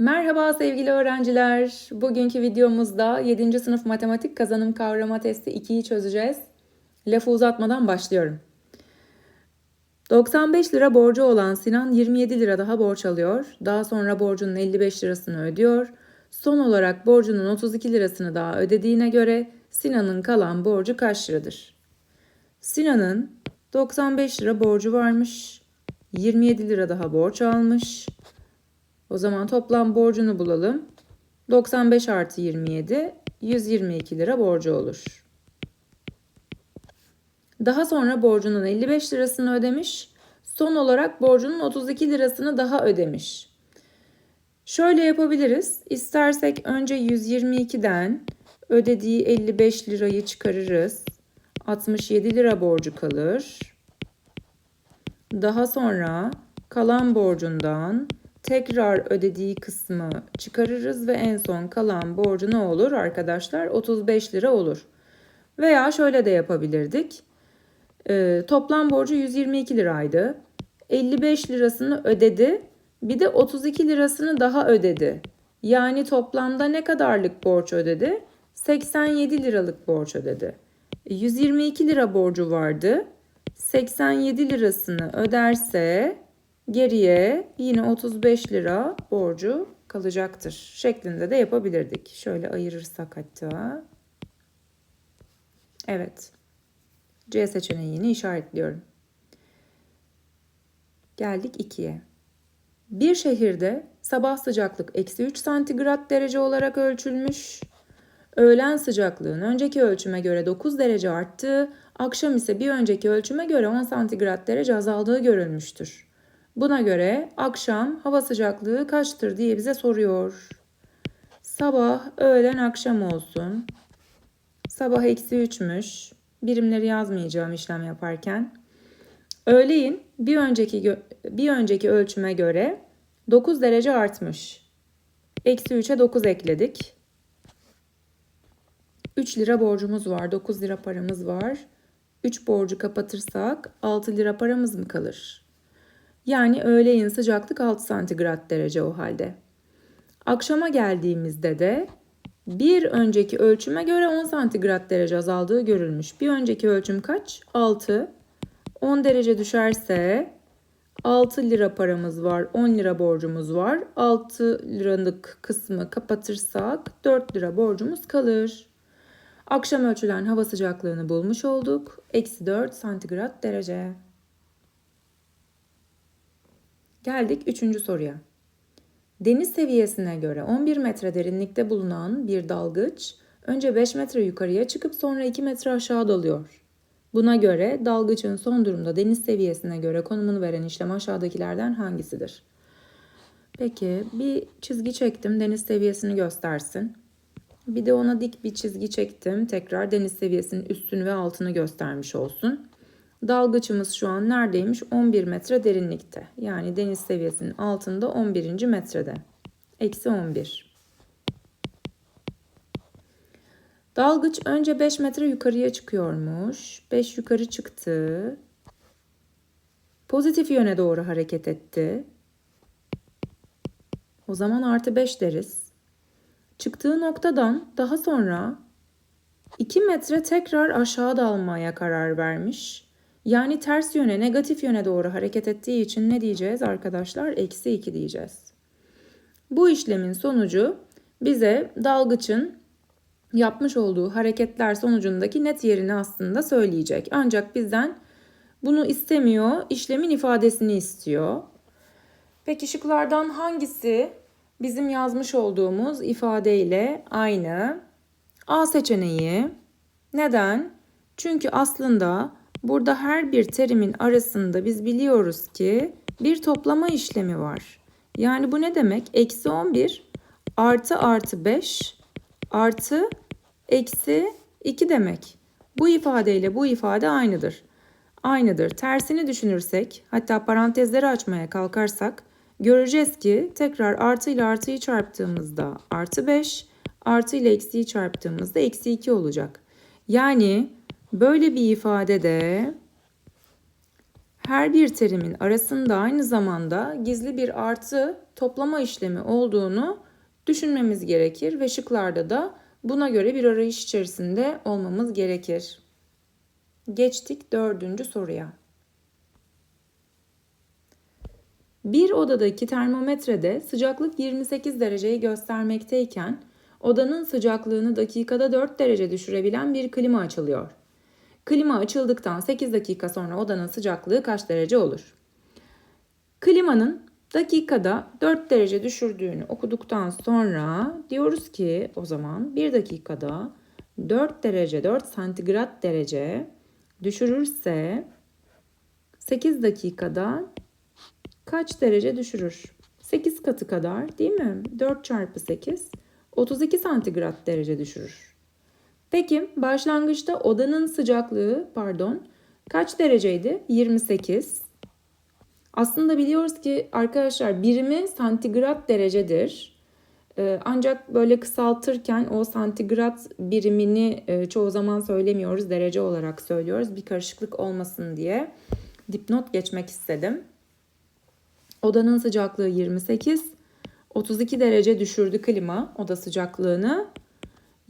Merhaba sevgili öğrenciler. Bugünkü videomuzda 7. sınıf matematik kazanım kavrama testi 2'yi çözeceğiz. Lafı uzatmadan başlıyorum. 95 lira borcu olan Sinan 27 lira daha borç alıyor. Daha sonra borcunun 55 lirasını ödüyor. Son olarak borcunun 32 lirasını daha ödediğine göre Sinan'ın kalan borcu kaç liradır? Sinan'ın 95 lira borcu varmış. 27 lira daha borç almış. O zaman toplam borcunu bulalım. 95 artı 27 122 lira borcu olur. Daha sonra borcunun 55 lirasını ödemiş. Son olarak borcunun 32 lirasını daha ödemiş. Şöyle yapabiliriz. İstersek önce 122'den ödediği 55 lirayı çıkarırız. 67 lira borcu kalır. Daha sonra kalan borcundan tekrar ödediği kısmı çıkarırız ve en son kalan borcu ne olur arkadaşlar? 35 lira olur. Veya şöyle de yapabilirdik. Ee, toplam borcu 122 liraydı. 55 lirasını ödedi. Bir de 32 lirasını daha ödedi. Yani toplamda ne kadarlık borç ödedi? 87 liralık borç ödedi. 122 lira borcu vardı. 87 lirasını öderse geriye yine 35 lira borcu kalacaktır şeklinde de yapabilirdik. Şöyle ayırırsak hatta. Evet. C seçeneğini işaretliyorum. Geldik 2'ye. Bir şehirde sabah sıcaklık eksi 3 santigrat derece olarak ölçülmüş. Öğlen sıcaklığın önceki ölçüme göre 9 derece arttığı, akşam ise bir önceki ölçüme göre 10 santigrat derece azaldığı görülmüştür. Buna göre akşam hava sıcaklığı kaçtır diye bize soruyor. Sabah, öğlen, akşam olsun. Sabah eksi 3'müş. Birimleri yazmayacağım işlem yaparken. Öğleyin bir önceki bir önceki ölçüme göre 9 derece artmış. Eksi 3'e 9 ekledik. 3 lira borcumuz var. 9 lira paramız var. 3 borcu kapatırsak 6 lira paramız mı kalır? Yani öğleyin sıcaklık 6 santigrat derece o halde. Akşama geldiğimizde de bir önceki ölçüme göre 10 santigrat derece azaldığı görülmüş. Bir önceki ölçüm kaç? 6. 10 derece düşerse 6 lira paramız var, 10 lira borcumuz var. 6 liralık kısmı kapatırsak 4 lira borcumuz kalır. Akşam ölçülen hava sıcaklığını bulmuş olduk. Eksi 4 santigrat derece. Geldik üçüncü soruya. Deniz seviyesine göre 11 metre derinlikte bulunan bir dalgıç önce 5 metre yukarıya çıkıp sonra 2 metre aşağı dalıyor. Buna göre dalgıçın son durumda deniz seviyesine göre konumunu veren işlem aşağıdakilerden hangisidir? Peki bir çizgi çektim deniz seviyesini göstersin. Bir de ona dik bir çizgi çektim. Tekrar deniz seviyesinin üstünü ve altını göstermiş olsun. Dalgıçımız şu an neredeymiş? 11 metre derinlikte. Yani deniz seviyesinin altında 11. metrede. Eksi 11. Dalgıç önce 5 metre yukarıya çıkıyormuş. 5 yukarı çıktı. Pozitif yöne doğru hareket etti. O zaman artı 5 deriz. Çıktığı noktadan daha sonra 2 metre tekrar aşağı dalmaya karar vermiş. Yani ters yöne, negatif yöne doğru hareket ettiği için ne diyeceğiz arkadaşlar? Eksi 2 diyeceğiz. Bu işlemin sonucu bize dalgıçın yapmış olduğu hareketler sonucundaki net yerini aslında söyleyecek. Ancak bizden bunu istemiyor, işlemin ifadesini istiyor. Peki şıklardan hangisi bizim yazmış olduğumuz ifadeyle aynı? A seçeneği. Neden? Çünkü aslında Burada her bir terimin arasında biz biliyoruz ki bir toplama işlemi var. Yani bu ne demek? Eksi 11 artı artı 5 artı eksi 2 demek. Bu ifadeyle bu ifade aynıdır. Aynıdır. Tersini düşünürsek hatta parantezleri açmaya kalkarsak göreceğiz ki tekrar artı ile artıyı çarptığımızda artı 5 artı ile eksiyi çarptığımızda eksi 2 olacak. Yani Böyle bir ifade de her bir terimin arasında aynı zamanda gizli bir artı toplama işlemi olduğunu düşünmemiz gerekir ve şıklarda da buna göre bir arayış içerisinde olmamız gerekir. Geçtik dördüncü soruya. Bir odadaki termometrede sıcaklık 28 dereceyi göstermekteyken odanın sıcaklığını dakikada 4 derece düşürebilen bir klima açılıyor. Klima açıldıktan 8 dakika sonra odanın sıcaklığı kaç derece olur? Klimanın dakikada 4 derece düşürdüğünü okuduktan sonra diyoruz ki o zaman 1 dakikada 4 derece 4 santigrat derece düşürürse 8 dakikada kaç derece düşürür? 8 katı kadar değil mi? 4 çarpı 8 32 santigrat derece düşürür. Peki başlangıçta odanın sıcaklığı pardon kaç dereceydi? 28. Aslında biliyoruz ki arkadaşlar birimi santigrat derecedir. Ee, ancak böyle kısaltırken o santigrat birimini e, çoğu zaman söylemiyoruz. Derece olarak söylüyoruz. Bir karışıklık olmasın diye dipnot geçmek istedim. Odanın sıcaklığı 28. 32 derece düşürdü klima oda sıcaklığını.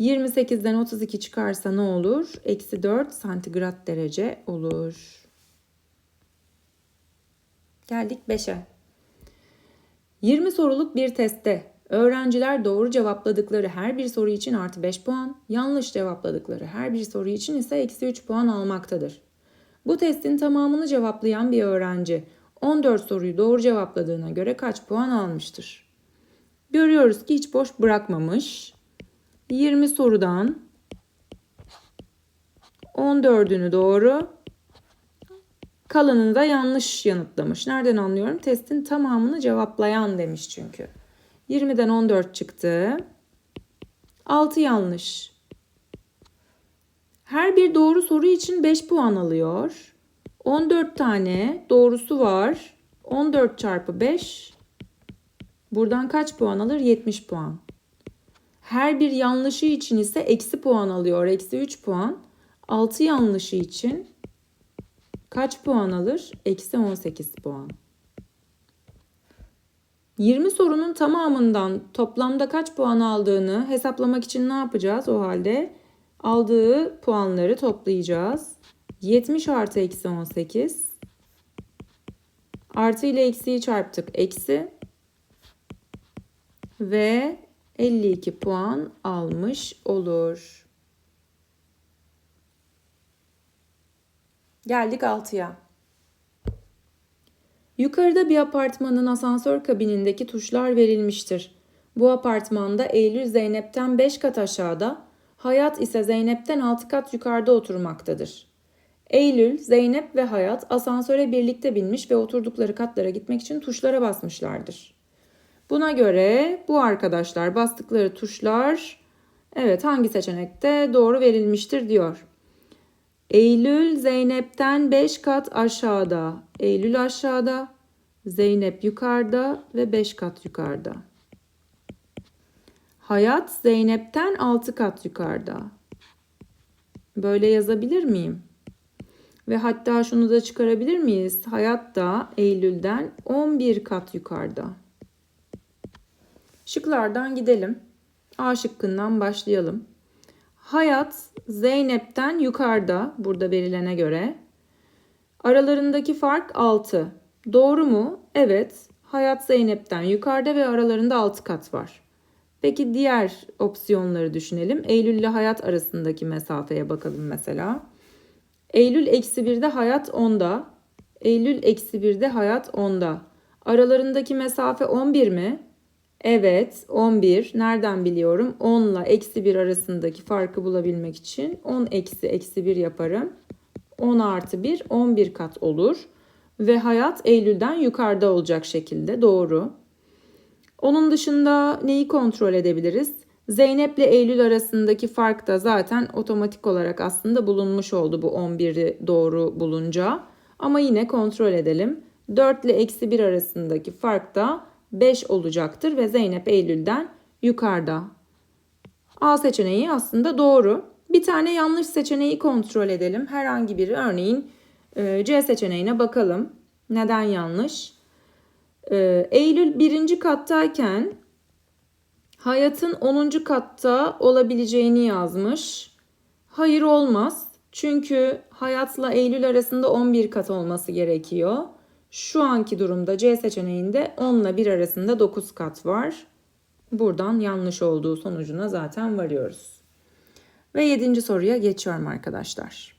28'den 32 çıkarsa ne olur? Eksi 4 santigrat derece olur. Geldik 5'e. 20 soruluk bir testte öğrenciler doğru cevapladıkları her bir soru için artı 5 puan, yanlış cevapladıkları her bir soru için ise eksi 3 puan almaktadır. Bu testin tamamını cevaplayan bir öğrenci 14 soruyu doğru cevapladığına göre kaç puan almıştır? Görüyoruz ki hiç boş bırakmamış. 20 sorudan 14'ünü doğru, kalanını da yanlış yanıtlamış. Nereden anlıyorum? Testin tamamını cevaplayan demiş çünkü. 20'den 14 çıktı. 6 yanlış. Her bir doğru soru için 5 puan alıyor. 14 tane doğrusu var. 14 çarpı 5. Buradan kaç puan alır? 70 puan. Her bir yanlışı için ise eksi puan alıyor. Eksi 3 puan. 6 yanlışı için kaç puan alır? Eksi 18 puan. 20 sorunun tamamından toplamda kaç puan aldığını hesaplamak için ne yapacağız o halde? Aldığı puanları toplayacağız. 70 artı eksi 18. Artı ile eksiyi çarptık. Eksi. Ve 52 puan almış olur. Geldik 6'ya. Yukarıda bir apartmanın asansör kabinindeki tuşlar verilmiştir. Bu apartmanda Eylül Zeynep'ten 5 kat aşağıda, Hayat ise Zeynep'ten 6 kat yukarıda oturmaktadır. Eylül, Zeynep ve Hayat asansöre birlikte binmiş ve oturdukları katlara gitmek için tuşlara basmışlardır. Buna göre bu arkadaşlar bastıkları tuşlar evet hangi seçenekte doğru verilmiştir diyor. Eylül Zeynep'ten 5 kat aşağıda. Eylül aşağıda, Zeynep yukarıda ve 5 kat yukarıda. Hayat Zeynep'ten 6 kat yukarıda. Böyle yazabilir miyim? Ve hatta şunu da çıkarabilir miyiz? Hayat da Eylül'den 11 kat yukarıda. Şıklardan gidelim. A şıkkından başlayalım. Hayat Zeynep'ten yukarıda burada verilene göre. Aralarındaki fark 6. Doğru mu? Evet. Hayat Zeynep'ten yukarıda ve aralarında 6 kat var. Peki diğer opsiyonları düşünelim. Eylül ile hayat arasındaki mesafeye bakalım mesela. Eylül eksi 1'de hayat 10'da. Eylül eksi 1'de hayat 10'da. Aralarındaki mesafe 11 mi? Evet 11. Nereden biliyorum? 10 ile eksi 1 arasındaki farkı bulabilmek için 10 eksi eksi 1 yaparım. 10 artı 1 11 kat olur. Ve hayat Eylül'den yukarıda olacak şekilde doğru. Onun dışında neyi kontrol edebiliriz? Zeynep ile Eylül arasındaki fark da zaten otomatik olarak aslında bulunmuş oldu bu 11'i doğru bulunca. Ama yine kontrol edelim. 4 ile eksi 1 arasındaki fark da 5 olacaktır ve Zeynep Eylül'den yukarıda. A seçeneği aslında doğru. Bir tane yanlış seçeneği kontrol edelim. Herhangi biri örneğin Ee, C seçeneğine bakalım. Neden yanlış? Ee, Eylül birinci kattayken Hayat'ın 10. katta olabileceğini yazmış. Hayır olmaz. Çünkü Hayat'la Eylül arasında 11 kat olması gerekiyor. Şu anki durumda C seçeneğinde 10 ile 1 arasında 9 kat var. Buradan yanlış olduğu sonucuna zaten varıyoruz. Ve yedinci soruya geçiyorum arkadaşlar.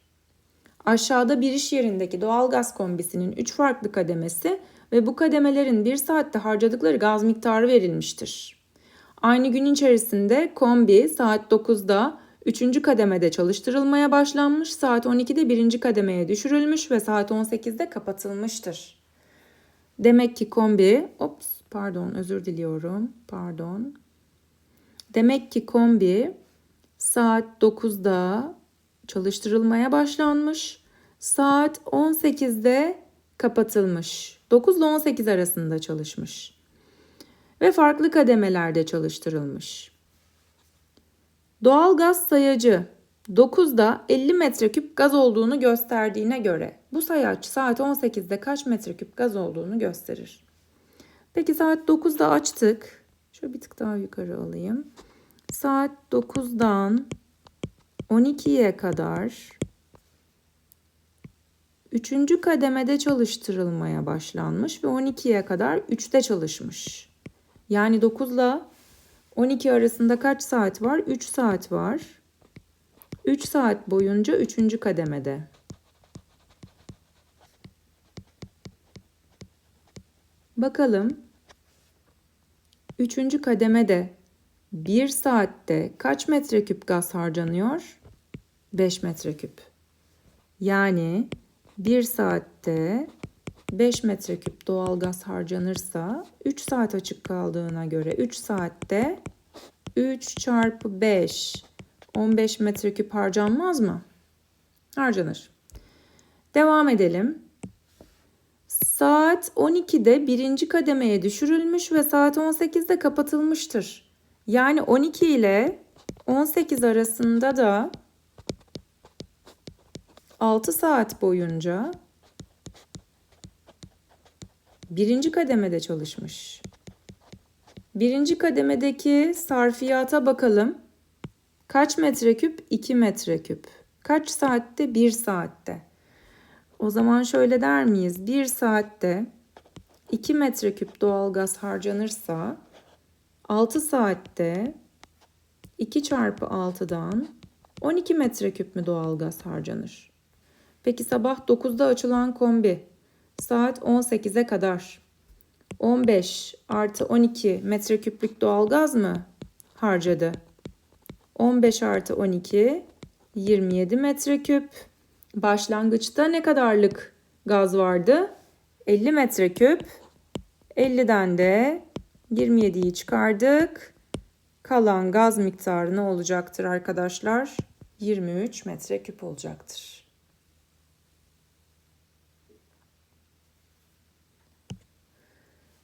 Aşağıda bir iş yerindeki doğalgaz kombisinin 3 farklı kademesi ve bu kademelerin 1 saatte harcadıkları gaz miktarı verilmiştir. Aynı gün içerisinde kombi saat 9'da 3. kademede çalıştırılmaya başlanmış, saat 12'de 1. kademeye düşürülmüş ve saat 18'de kapatılmıştır. Demek ki kombi, ops pardon özür diliyorum, pardon. Demek ki kombi saat 9'da çalıştırılmaya başlanmış, saat 18'de kapatılmış. 9 ile 18 arasında çalışmış ve farklı kademelerde çalıştırılmış. Doğal gaz sayacı 9'da 50 metreküp gaz olduğunu gösterdiğine göre bu sayaç saat 18'de kaç metreküp gaz olduğunu gösterir. Peki saat 9'da açtık. Şöyle bir tık daha yukarı alayım. Saat 9'dan 12'ye kadar 3. kademede çalıştırılmaya başlanmış ve 12'ye kadar 3'te çalışmış. Yani 9 ile 12 arasında kaç saat var? 3 saat var. 3 saat boyunca 3. kademede. Bakalım. 3. kademede 1 saatte kaç metreküp gaz harcanıyor? 5 metreküp. Yani 1 saatte 5 metreküp doğal gaz harcanırsa 3 saat açık kaldığına göre 3 saatte 3 çarpı 5 15 metreküp harcanmaz mı? Harcanır. Devam edelim. Saat 12'de birinci kademeye düşürülmüş ve saat 18'de kapatılmıştır. Yani 12 ile 18 arasında da 6 saat boyunca birinci kademede çalışmış. Birinci kademedeki sarfiyata bakalım. Kaç metreküp? 2 metreküp. Kaç saatte? 1 saatte. O zaman şöyle der miyiz? 1 saatte 2 metreküp doğalgaz harcanırsa 6 saatte 2 çarpı 6'dan 12 metreküp mü doğalgaz harcanır? Peki sabah 9'da açılan kombi saat 18'e kadar 15 artı 12 metreküplük doğalgaz mı harcadı? 15 artı 12 27 metreküp. Başlangıçta ne kadarlık gaz vardı? 50 metreküp. 50'den de 27'yi çıkardık. Kalan gaz miktarı ne olacaktır arkadaşlar? 23 metreküp olacaktır.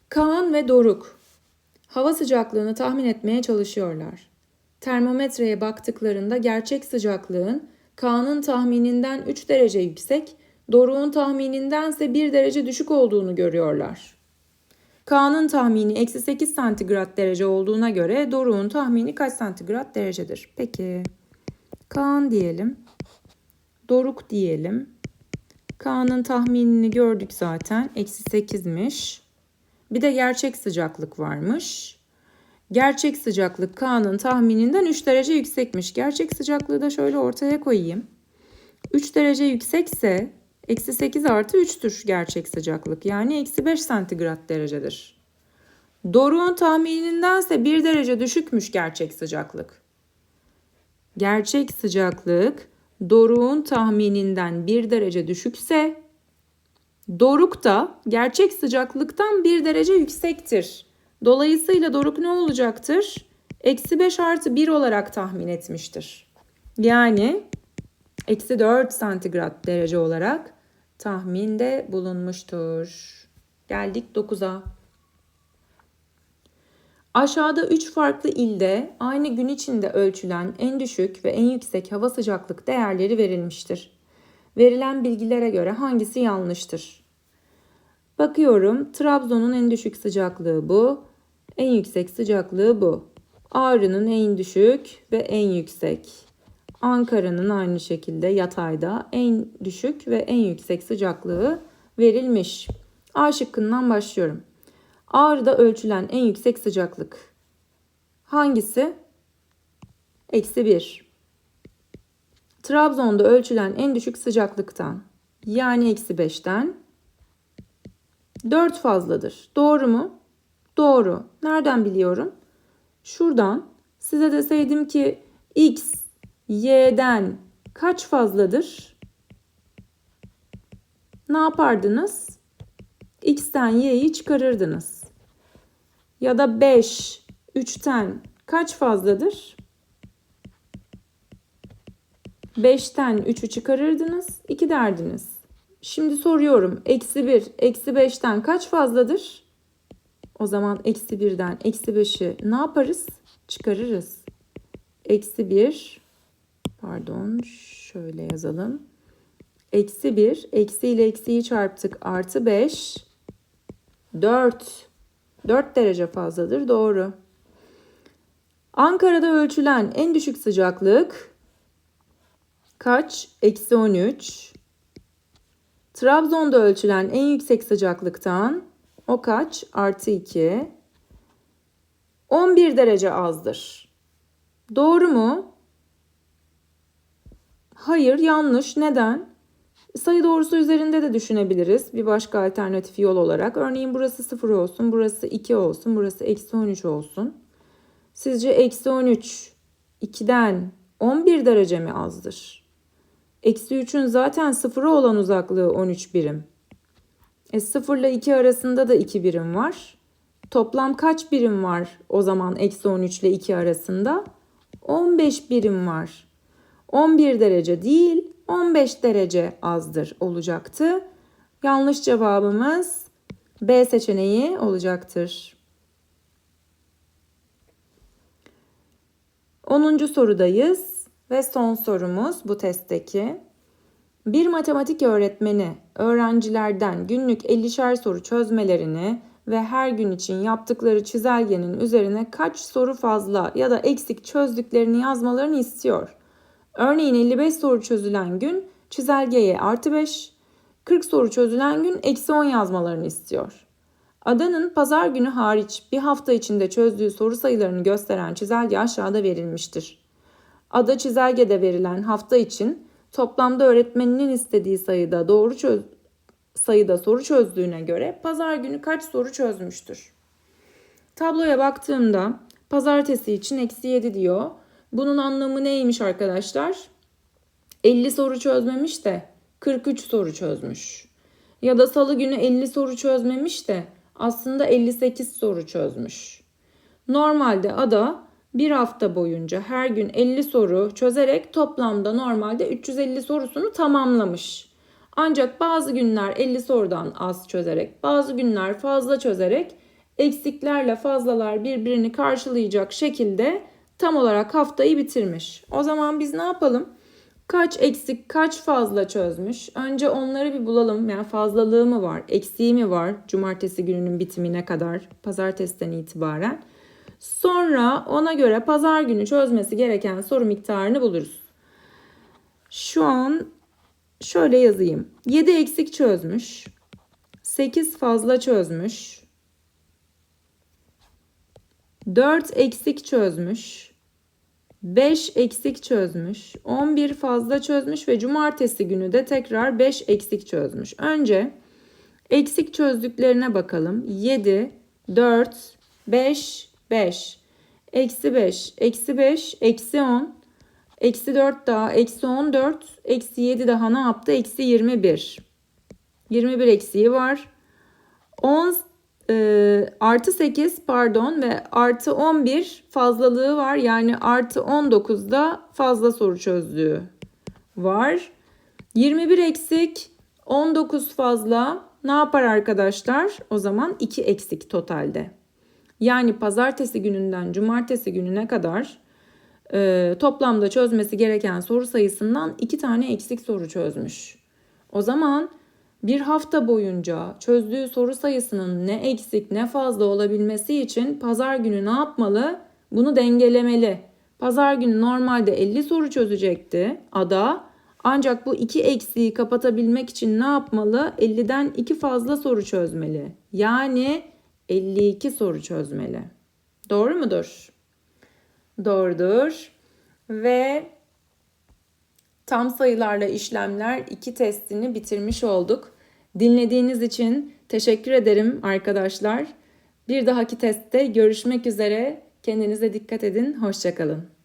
Kaan ve Doruk hava sıcaklığını tahmin etmeye çalışıyorlar. Termometreye baktıklarında gerçek sıcaklığın Kaan'ın tahmininden 3 derece yüksek, Doruk'un tahminindense 1 derece düşük olduğunu görüyorlar. Kaan'ın tahmini eksi 8 santigrat derece olduğuna göre Doruk'un tahmini kaç santigrat derecedir? Peki Kaan diyelim. Doruk diyelim. Kaan'ın tahminini gördük zaten. Eksi 8'miş. Bir de gerçek sıcaklık varmış. Gerçek sıcaklık K'nın tahmininden 3 derece yüksekmiş. Gerçek sıcaklığı da şöyle ortaya koyayım. 3 derece yüksekse eksi 8 artı 3'tür gerçek sıcaklık. Yani eksi 5 santigrat derecedir. Doruk'un tahminindense 1 derece düşükmüş gerçek sıcaklık. Gerçek sıcaklık Doruk'un tahmininden 1 derece düşükse Doruk da gerçek sıcaklıktan 1 derece yüksektir. Dolayısıyla Doruk ne olacaktır? Eksi 5 artı 1 olarak tahmin etmiştir. Yani eksi 4 santigrat derece olarak tahminde bulunmuştur. Geldik 9'a. Aşağıda 3 farklı ilde aynı gün içinde ölçülen en düşük ve en yüksek hava sıcaklık değerleri verilmiştir. Verilen bilgilere göre hangisi yanlıştır? Bakıyorum. Trabzon'un en düşük sıcaklığı bu. En yüksek sıcaklığı bu. Ağrı'nın en düşük ve en yüksek. Ankara'nın aynı şekilde yatayda en düşük ve en yüksek sıcaklığı verilmiş. A şıkkından başlıyorum. Ağrı'da ölçülen en yüksek sıcaklık hangisi? Eksi 1. Trabzon'da ölçülen en düşük sıcaklıktan yani eksi 5'ten 4 fazladır. Doğru mu? Doğru. Nereden biliyorum? Şuradan size deseydim ki x y'den kaç fazladır? Ne yapardınız? x'ten y'yi çıkarırdınız. Ya da 5 3'ten kaç fazladır? 5'ten 3'ü çıkarırdınız, 2 derdiniz. Şimdi soruyorum. Eksi 1, eksi 5'ten kaç fazladır? O zaman eksi 1'den eksi 5'i ne yaparız? Çıkarırız. Eksi 1, pardon şöyle yazalım. Eksi 1, eksi ile eksiyi çarptık. Artı 5, 4. 4 derece fazladır. Doğru. Ankara'da ölçülen en düşük sıcaklık kaç? Eksi 13. Trabzon'da ölçülen en yüksek sıcaklıktan o kaç? Artı 2. 11 derece azdır. Doğru mu? Hayır, yanlış. Neden? Sayı doğrusu üzerinde de düşünebiliriz. Bir başka alternatif yol olarak. Örneğin burası 0 olsun, burası 2 olsun, burası eksi 13 olsun. Sizce eksi 13 2'den 11 derece mi azdır? Eksi 3'ün zaten sıfıra olan uzaklığı 13 birim. E 0 ile 2 arasında da 2 birim var. Toplam kaç birim var o zaman eksi 13 ile 2 arasında? 15 birim var. 11 derece değil 15 derece azdır olacaktı. Yanlış cevabımız B seçeneği olacaktır. 10. sorudayız ve son sorumuz bu testteki. Bir matematik öğretmeni öğrencilerden günlük 50'şer soru çözmelerini ve her gün için yaptıkları çizelgenin üzerine kaç soru fazla ya da eksik çözdüklerini yazmalarını istiyor. Örneğin 55 soru çözülen gün çizelgeye artı 5, 40 soru çözülen gün eksi 10 yazmalarını istiyor. Adanın pazar günü hariç bir hafta içinde çözdüğü soru sayılarını gösteren çizelge aşağıda verilmiştir. Ada çizelgede verilen hafta için toplamda öğretmeninin istediği sayıda doğru çöz sayıda soru çözdüğüne göre pazar günü kaç soru çözmüştür? Tabloya baktığımda pazartesi için eksi 7 diyor. Bunun anlamı neymiş arkadaşlar? 50 soru çözmemiş de 43 soru çözmüş. Ya da salı günü 50 soru çözmemiş de aslında 58 soru çözmüş. Normalde ada bir hafta boyunca her gün 50 soru çözerek toplamda normalde 350 sorusunu tamamlamış. Ancak bazı günler 50 sorudan az çözerek, bazı günler fazla çözerek eksiklerle fazlalar birbirini karşılayacak şekilde tam olarak haftayı bitirmiş. O zaman biz ne yapalım? Kaç eksik, kaç fazla çözmüş? Önce onları bir bulalım. Yani fazlalığı mı var, eksiği mi var? Cumartesi gününün bitimine kadar, pazartesiden itibaren. Sonra ona göre pazar günü çözmesi gereken soru miktarını buluruz. Şu an şöyle yazayım. 7 eksik çözmüş. 8 fazla çözmüş. 4 eksik çözmüş. 5 eksik çözmüş. 11 fazla çözmüş ve cumartesi günü de tekrar 5 eksik çözmüş. Önce eksik çözdüklerine bakalım. 7, 4, 5, 5. Eksi 5, eksi 5, eksi 10. Eksi 4 daha, eksi 14, eksi 7 daha ne yaptı? Eksi 21. 21 eksiği var. 10 e, artı 8 pardon ve artı 11 fazlalığı var. Yani artı 19'da fazla soru çözdüğü var. 21 eksik 19 fazla ne yapar arkadaşlar? O zaman 2 eksik totalde. Yani pazartesi gününden cumartesi gününe kadar e, toplamda çözmesi gereken soru sayısından 2 tane eksik soru çözmüş. O zaman bir hafta boyunca çözdüğü soru sayısının ne eksik ne fazla olabilmesi için pazar günü ne yapmalı? Bunu dengelemeli. Pazar günü normalde 50 soru çözecekti ada. Ancak bu iki eksiği kapatabilmek için ne yapmalı? 50'den 2 fazla soru çözmeli. Yani 52 soru çözmeli. Doğru mudur? Doğrudur. Ve tam sayılarla işlemler 2 testini bitirmiş olduk. Dinlediğiniz için teşekkür ederim arkadaşlar. Bir dahaki testte görüşmek üzere. Kendinize dikkat edin. Hoşçakalın.